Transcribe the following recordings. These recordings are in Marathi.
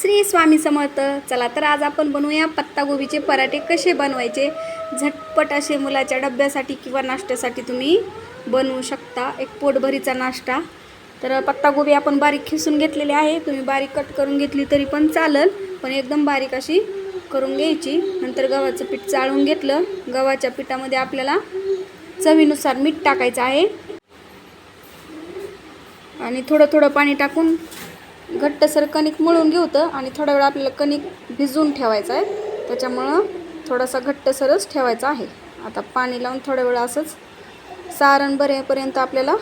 श्री स्वामी समर्थ. चला तर आज आपण बनवूया पत्तागोबीचे पराठे कसे बनवायचे? झटपट असे मुलाच्या डब्यासाठी किंवा नाश्त्यासाठी तुम्ही बनवू शकता. एक पोटभरीचा नाश्ता. तर पत्तागोबी आपण बारीक खिसून घेतलेली आहे. तुम्ही बारीक कट करून घेतली तरी पण चालेल पण एकदम बारीक अशी करून घ्यायची. नंतर गव्हाचं पीठ चाळून घेतलं. गव्हाच्या पिठामध्ये आपल्याला चवीनुसार मीठ टाकायचं आहे. आणि थोडं थोडं पाणी टाकून घट्टसर कणिक मळून घेऊ तर आणि थोडा वेळ आपल्याला कणिक भिजवून ठेवायचं आहे. त्याच्यामुळं थोडासा घट्टसरच ठेवायचा आहे. आता पाणी लावून थोड्या वेळ असंच सारण बरेपर्यंत आपल्याला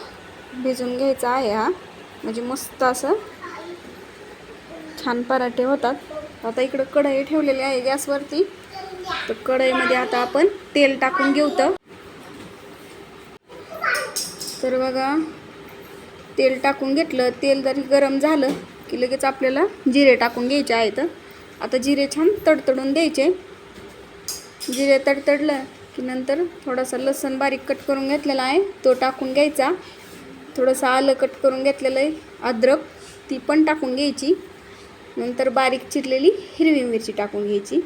भिजून घ्यायचा आहे हा. म्हणजे मस्त असं छान पराठे होतात. आता इकडं कढई ठेवलेली आहे गॅसवरती. तर कढईमध्ये आता आपण तेल टाकून घेऊतं तर बघा तेल टाकून घेतलं. तेल जरी गरम झालं की लगेच आपल्याला जिरे टाकून घ्यायचे आहेत. आता जिरे छान तडतडून द्यायचे जिरे तडतडलं की नंतर थोडासा लसण बारीक कट करून घेतलेला आहे. तो टाकून घ्यायचा. थोडंसं आलं कट करून घेतलेलं आहे. अद्रक ती पण टाकून घ्यायची. नंतर बारीक चिरलेली हिरवी मिरची टाकून घ्यायची.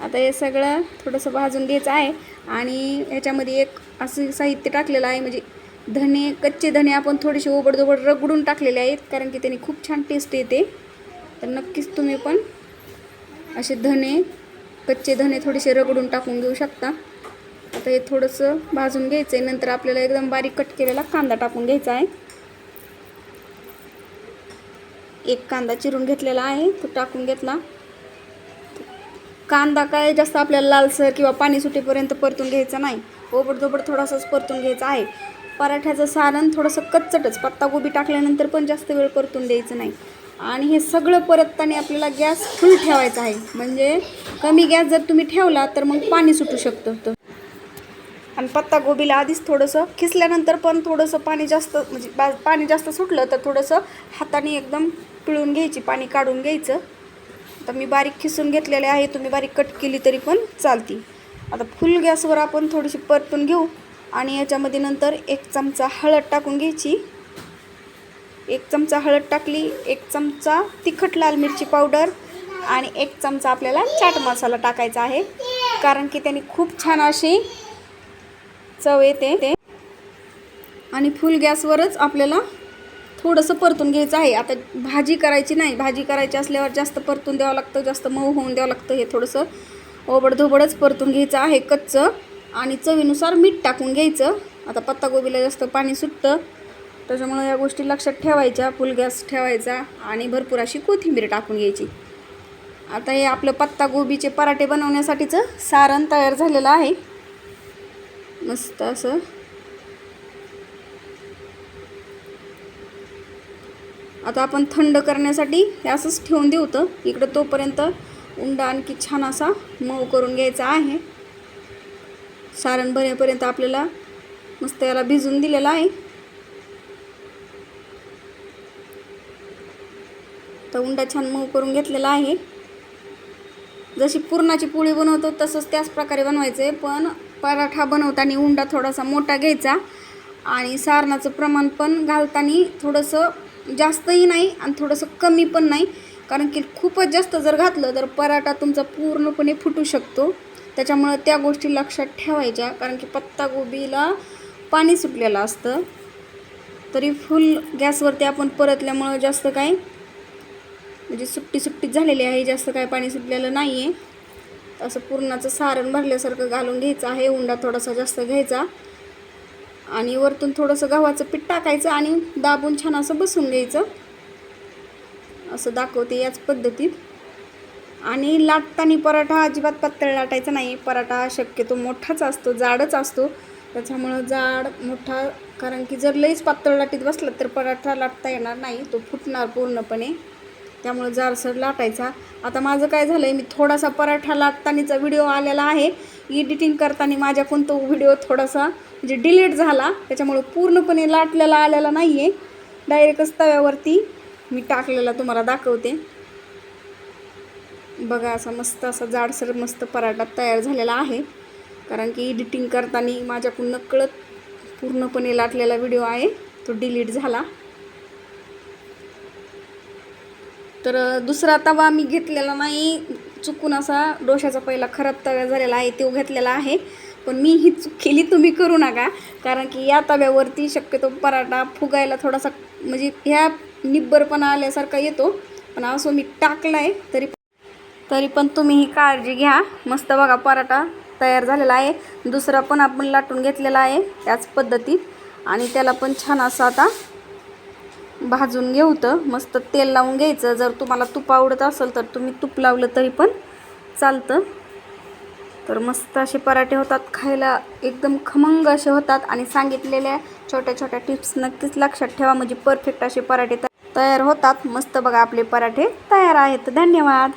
आता हे सगळं थोडंसं भाजून घ्यायचं आहे. आणि ह्याच्यामध्ये एक असं साहित्य टाकलेलं आहे. म्हणजे धने कच्चे धने आपण थोडेसे ओबडधोबड रगडून टाकलेले आहेत कारण की त्याने खूप छान टेस्ट येते. तर नक्कीच तुम्ही पण असे धने कच्चे धने थोडेसे रगडून टाकून घेऊ शकता. आता हे थोडंसं भाजून घ्यायचं आहे नंतर आपल्याला एकदम बारीक कट केलेला कांदा टाकून घ्यायचा आहे. एक कांदा चिरून घेतलेला आहे तो टाकून घेतला. कांदा काय जास्त आपल्याला लालसर किंवा पाणी सुटेपर्यंत परतून घ्यायचा नाही. ओबडधोबड थोडासाच परतून घ्यायचा आहे. पराठ्याचं सारण थोडंसं कच्चटच पत्तागोबी टाकल्यानंतर पण जास्त वेळ परतून द्यायचं नाही. आणि हे सगळं परतताना आपल्याला गॅस फुल ठेवायचा आहे. म्हणजे कमी गॅस जर तुम्ही ठेवला तर मग पाणी सुटू शकतं. तर आणि पत्तागोबीला आधीच थोडंसं खिसल्यानंतर पण थोडंसं पाणी जास्त म्हणजे बा पाणी जास्त सुटलं तर थोडंसं हाताने एकदम पिळून घ्यायची पाणी काढून घ्यायचं. आता मी बारीक खिसून घेतलेले आहे तुम्ही बारीक कट केली तरी पण चालती. आता फुल गॅसवर आपण थोडीशी परतून घेऊ. आणि याच्यामध्ये नंतर एक चमचा हळद टाकून घ्यायची. एक चमचा हळद टाकली एक चमचा तिखट लाल मिरची पावडर आणि एक चमचा आपल्याला चाट मसाला टाकायचा आहे. कारण की त्याने खूप छान अशी चव येते. ते आणि फुल गॅसवरच आपल्याला थोडंसं परतून घ्यायचं आहे. आता भाजी करायची नाही. भाजी करायची असल्यावर जास्त परतून द्यावं लागतं जास्त मऊ होऊन द्यावं लागतं. हे थोडंसं ओबडधोबडच परतून घ्यायचं आहे कच्चं. आणि चवीनुसार मीठ टाकून घ्यायचं. आता पत्तागोबीला जास्त पाणी सुटतं. त्याच्यामुळं या गोष्टी लक्षात ठेवायच्या. फुल गॅस ठेवायचा आणि भरपूर अशी कोथिंबीर टाकून घ्यायची. आता हे आपलं पत्तागोबीचे पराठे बनवण्यासाठीचं सारण तयार झालेलं आहे. मस्त असं. आता आपण थंड करण्यासाठी हे असंच ठेवून देऊ तर. इकडं तोपर्यंत उंडा आणखी छान असा मऊ करून घ्यायचा आहे. सारण भरेपर्यंत आपल्याला मस्त याला भिजून दिलेला आहे. तर उंडा छान मऊ करून घेतलेला आहे. जशी पुरणाची पोळी बनवतो तसंच त्याच प्रकारे बनवायचं आहे पण पराठा बनवताना उंडा थोडासा मोठा घ्यायचा आणि सारणाचं प्रमाण पण घालताना थोडंसं जास्तही नाही आणि थोडंसं कमी पण नाही. कारण की खूपच जास्त जर घातलं तर पराठा तुमचा पूर्णपणे फुटू शकतो. त्याच्यामुळं त्या गोष्टी लक्षात ठेवायच्या कारण की पत्तागोबीला पाणी सुटलेलं असतं. तरी फुल गॅसवरती आपण परतल्यामुळं जास्त काय म्हणजे सुट्टी सुट्टीच झालेली आहे जास्त काय पाणी सुटलेलं नाही आहे असं पूर्णाचं सारण भरल्यासारखं घालून घ्यायचं आहे उंडा थोडासा जास्त घ्यायचा. आणि वरतून थोडंसं गव्हाचं पीठ टाकायचं आणि दाबून छान असं बसून घ्यायचं. असं दाखवते याच पद्धतीत. आणि लाटताना पराठा अजिबात पातळ लाटायचा नाही. पराठा शक्यतो मोठाच असतो जाडच असतो. त्याच्यामुळं जाड मोठा कारण की जर लईच पातळ लाटीत बसला तर पराठा लाटता येणार नाही तो फुटणार पूर्णपणे. त्यामुळं जाडसर लाटायचा. आता माझं काय झालं आहे मी थोडासा पराठा लाटतानीचा व्हिडिओ आलेला आहे. एडिटिंग करताना माझ्याकडून तो व्हिडिओ थोडासा म्हणजे डिलीट झाला त्याच्यामुळं पूर्णपणे लाटलेला आलेला नाही आहे डायरेक्टच तव्यावरती मी टाकलेला तुम्हाला दाखवते. बघा असा मस्त असा जाडसर मस्त पराठा तयार झालेला आहे. कारण की एडिटिंग करताना माझ्याकडून नकळत पूर्णपणे लाटलेला व्हिडिओ आहे. तो डिलीट झाला. तर दुसरा तवा मी घेतलेला नाही. चुकून असा डोशाचा पहिला खराब तवा झालेला आहे तो घेतलेला आहे. पण मी ही चूक केली तुम्ही करू नका. कारण की या तव्यावरती शक्यतो पराठा फुगायला थोडासा म्हणजे ह्या निब्बरपणा आल्यासारखा येतो. पण असं मी टाकला आहे तरी तरी पण तुम्ही ही काळजी घ्या. मस्त बघा पराठा तयार झालेला आहे. दुसरा पण आपण लाटून घेतलेला आहे त्याच पद्धतीत. आणि त्याला पण छान असं आता भाजून घेऊतं मस्त तेल लावून घ्यायचं. जर तुम्हाला तूप आवडत असेल तर तुम्ही तूप लावलं तरी पण चालतं. तर मस्त असे पराठे होतात खायला एकदम खमंग असे होतात. आणि सांगितलेल्या छोट्या छोट्या टिप्स नक्कीच लक्षात ठेवा. म्हणजे परफेक्ट असे पराठे तयार होतात. मस्त बघा आपले पराठे तयार आहेत. धन्यवाद.